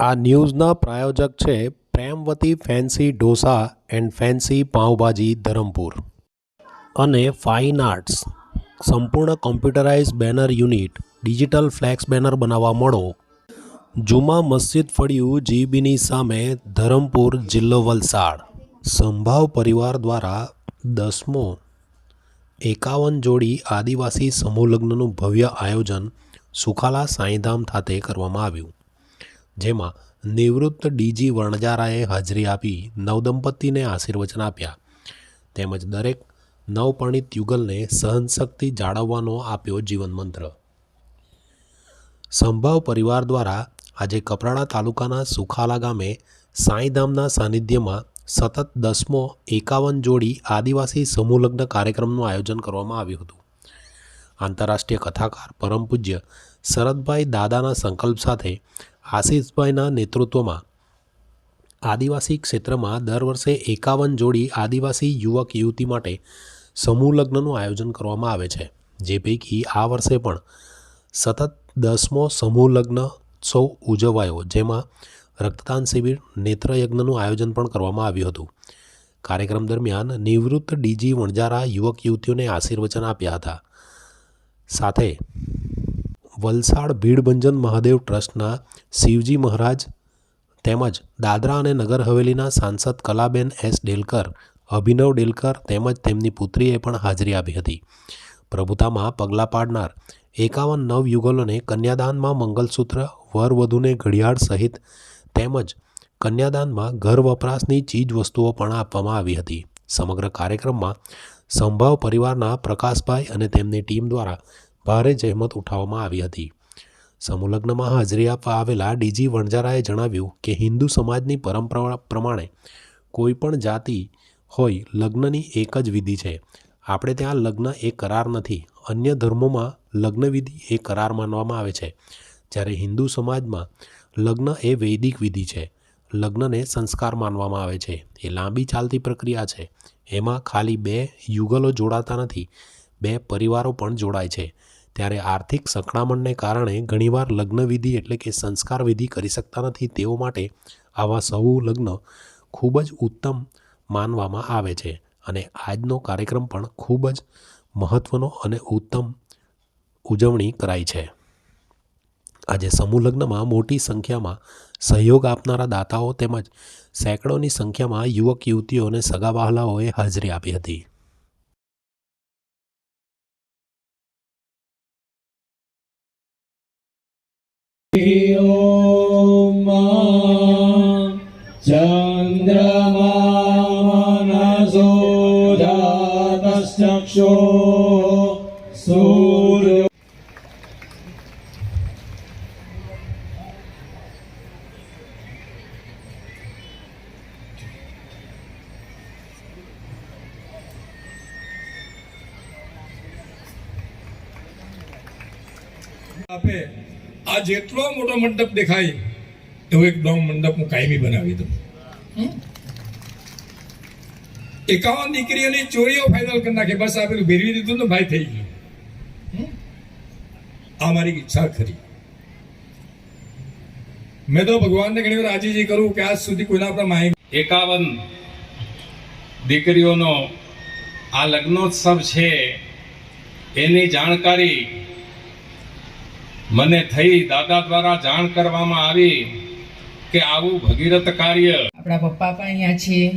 આ ન્યૂઝના પ્રાયોજક છે Premvati fancy dosa and fancy pav bhaji Dharampur. અને ફાઇન આર્ટ્સ. સંપૂર્ણ computerise banner unit, digital flex banner બનાવવા મળો. જુમા મસ્જિદ ફળિયું જીબીની સામે ધરમપુર જિલ્લો વલસાડ. સંભાવ પરિવાર દ્વારા દસમો. એકાવન જોડી આદિવાસી સમૂહ લગ્નનું ભવ્ય આયોજન સુખાલા સાંઈધામ ખાતે કરવામાં આવ્યું. જેમાં નિવૃત્ત ડીજી વણજારાએ હાજરી આપી નવદંપતીને આશીર્વચન આપ્યા. તેમજ દરેક નવપરણિત યુગલને સહનશક્તિ જાળવવાનો આપ્યો જીવન મંત્ર સંભાવ પરિવાર દ્વારા આજે કપરાડા તાલુકાના સુખાલા ગામે સાંઈધામના સાનિધ્યમાં સતત દસમો એકાવન જોડી આદિવાસી સમૂહલગ્ન કાર્યક્રમનું આયોજન કરવામાં આવ્યું હતું. આંતરરાષ્ટ્રીય કથાકાર, પરમ પૂજ્ય શરદભાઈ દાદાના સંકલ્પ સાથે આશીષભાઈના નેતૃત્વમાં. આદિવાસી ક્ષેત્રમાં દર વર્ષે એકાવન જોડી આદિવાસી યુવક યુવતી માટે સમૂહ લગ્નનું આયોજન કરવામાં આવે છે, જે પૈકી આ વર્ષે પણ સતત દસમો સમૂહ લગ્નોત્સવ ઉજવાયો, જેમાં રક્તદાન શિબિર, નેત્રયજ્ઞનું આયોજન પણ કરવામાં આવ્યું હતું. કાર્યક્રમ દરમિયાન નિવૃત્ત ડીજી વણજારા યુવક યુવતીઓને આશીર્વચન આપ્યા હતા. સાથે વલસાડ ભીડભંજન મહાદેવ ટ્રસ્ટના શિવજી મહારાજ તેમજ દાદરા અને નગર હવેલીના સાંસદ કલાબેન એસ ડેલકર, અભિનવ ડેલકર તેમજ તેમની પુત્રીએ પણ હાજરી આપી હતી. પ્રભુતામાં પગલાં પાડનાર એકાવન નવયુગલોને કન્યાદાનમાં મંગલસૂત્ર, વરવધુને ઘડિયાળ સહિત તેમજ કન્યાદાનમાં ઘર વપરાશની ચીજ વસ્તુઓ પણ આપવામાં આવી હતી. સમગ્ર કાર્યક્રમમાં સંભાવ પરિવારના પ્રકાશભાઈ અને તેમની ટીમ દ્વારા ભારે જહેમત ઉઠાવવામાં આવી હતી. સમૂહ લગ્નમાં હાજરી આપવા આવેલા ડીજી વણજારાએ જણાવ્યું કે હિન્દુ સમાજની પરંપરા પ્રમાણે કોઈ પણ જાતિ હોય લગ્નની એક જ વિધિ છે. આપણે ત્યાં લગ્ન એ કરાર નથી. અન્ય ધર્મોમાં લગ્નવિધિ એ કરાર માનવામાં આવે છે. જ્યારે હિન્દુ સમાજમાં લગ્ન એ વૈદિક વિધિ છે. લગ્નને સંસ્કાર માનવામાં આવે છે. એ લાંબી ચાલતી પ્રક્રિયા છે. એમાં ખાલી બે યુગલો જોડાતા નથી. બે પરિવારો પણ જોડાય છે. ત્યારે આર્થિક સંકળામણને કારણે ઘણીવાર લગ્નવિધિ એટલે કે સંસ્કાર વિધિ કરી શકતા નથી. તેઓ માટે આવા સૌ લગ્ન ખૂબ જ ઉત્તમ માનવામાં આવે છે અને આજનો કાર્યક્રમ પણ ખૂબ જ મહત્ત્વનો અને ઉત્તમ ઉજવણી કરાઈ છે. આજે સમૂહ લગ્નમાં મોટી સંખ્યામાં સહયોગ આપનારા દાતાઓ તેમજ સેંકડોની સંખ્યામાં યુવક યુવતીઓ અને સગાવહાલાઓએ હાજરી આપી હતી. ચંદ્રમાનસોધાતશ્ચક્ષો સૂર્ય આપે આ જેટલો મોટો મંડપ દેખાય એવો એક ડોમ મંડપ હું કાયમી બનાવી દઉં. એકાવન દીકરીઓની ચોરીઓ ફાઇનલ કરી નાખે. બસ આ પેલું ભેરવી દીધું ને ભાઈ થઈ ગયું. આ મારી ઈચ્છા ખરી. મેં તો ભગવાનને ઘણી વાર આજીજી કરું કે આજ સુધી કોઈના પર માહિતી એકાવન દીકરીઓનો આ લગ્નોત્સવ છે એની જાણકારી મને થઈ દાદા દ્વારા જાણ કરવામાં આવી કે આવું ભગીરથ કાર્ય આપણા પપ્પા પણ અહીંયા છીએ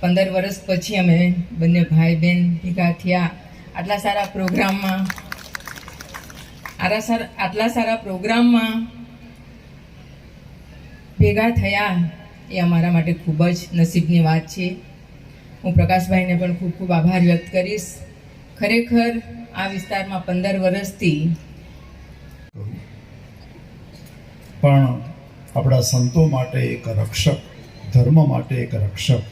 પંદર વર્ષ પછી અમે બંને ભાઈ બહેન ભેગા થયા. આટલા સારા પ્રોગ્રામમાં. આરા સાર આટલા સારા પ્રોગ્રામમાં ભેગા થયા એ અમારા માટે ખૂબ જ નસીબની વાત છે. હું પ્રકાશભાઈને પણ ખૂબ ખૂબ આભાર વ્યક્ત કરીશ. ખરેખર આ વિસ્તારમાં પંદર વર્ષથી પણ આપણા સંતો માટે એક રક્ષક ધર્મ માટે એક રક્ષક.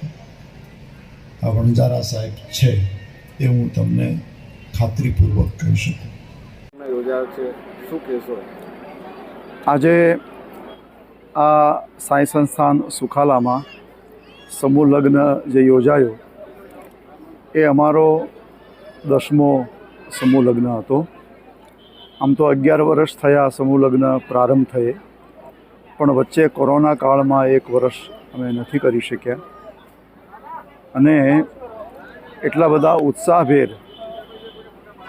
આ વણજારા સાહેબ છે એ હું તમને ખાતરીપૂર્વક કહી શકું. યોજાયો છે. શું કહેશો? આજે આ સાંઈ સંસ્થાન સુખાલામાં સમૂહ લગ્ન જે યોજાયો એ અમારો દસમો સમૂહ લગ્ન હતો. આમ તો અગિયાર વર્ષ થયા સમૂહ લગ્ન પ્રારંભ થયે. પણ વચ્ચે કોરોના કાળમાં એક વર્ષ અમે નથી કરી શક્યા. અને એટલા બધા ઉત્સાહભેર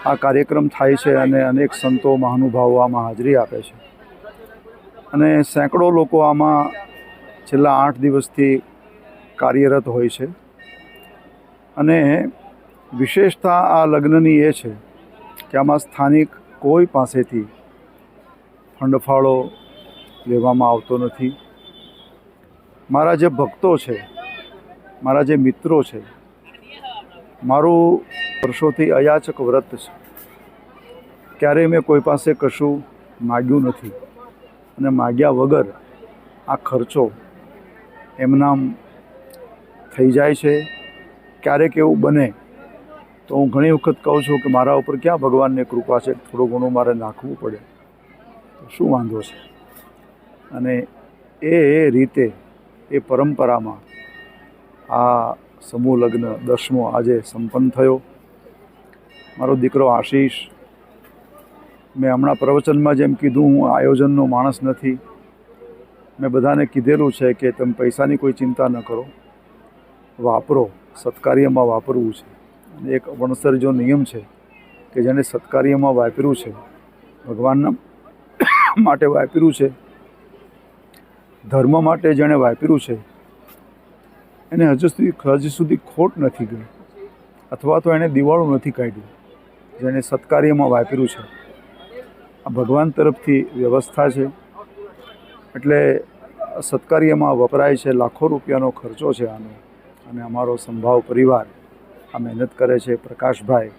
આ કાર્યક્રમ થાય છે અને અનેક સંતો મહાનુભાવો આમાં હાજરી આપે છે. અને સેંકડો લોકો આમાં છેલ્લા આઠ દિવસથી કાર્યરત હોય છે. અને વિશેષતા આ લગ્નની એ છે કે આમાં સ્થાનિક કોઈ પાસેથી ફંડફાળો લેવામાં આવતો નથી. મારા જે ભક્તો છે, મારા જે મિત્રો છે, મારું વર્ષોથી અયાચક વ્રત છે. ક્યારેય મેં કોઈ પાસે કશું માગ્યું નથી અને માગ્યા વગર આ ખર્ચો એમનામ થઈ જાય છે. ક્યારેક એવું બને તો હું ઘણી વખત કહું છું કે મારા ઉપર ક્યાં ભગવાનની કૃપા છે? થોડું ઘણું મારે નાખવું પડે. તો શું વાંધો છે? અને એ રીતે એ પરંપરામાં આ સમૂહ લગ્ન દસમો આજે સંપન્ન થયો. મારો દીકરો આશીષ, મેં હમણાં પ્રવચનમાં જેમ કીધું, હું આયોજનનો માણસ નથી. મેં બધાને કીધેલું છે કે તમે પૈસાની કોઈ ચિંતા ન કરો. વાપરો, સત્કાર્યમાં વાપરવું છે. અને એક વણસર જો નિયમ છે કે જેણે સત્કાર્યમાં વાપર્યું છે, ભગવાનના માટે વાપર્યું છે ધર્મ માટે જેણે વાપર્યું છે, એને હજુ સુધી હજુ સુધી ખોટ નથી ગઈ. અથવા તો એણે દિવાળું નથી કાઢ્યું, જેણે સત્કાર્યમાં વાપર્યું છે. આ ભગવાન તરફથી વ્યવસ્થા છે. એટલે સત્કાર્યમાં વપરાય છે, લાખો રૂપિયાનો ખર્ચો છે આનો. અને અમારો સંભાવ પરિવાર આ મહેનત કરે છે, પ્રકાશભાઈ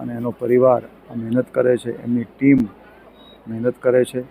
અને એનો પરિવાર આ મહેનત કરે છે, એમની ટીમ મહેનત કરે છે.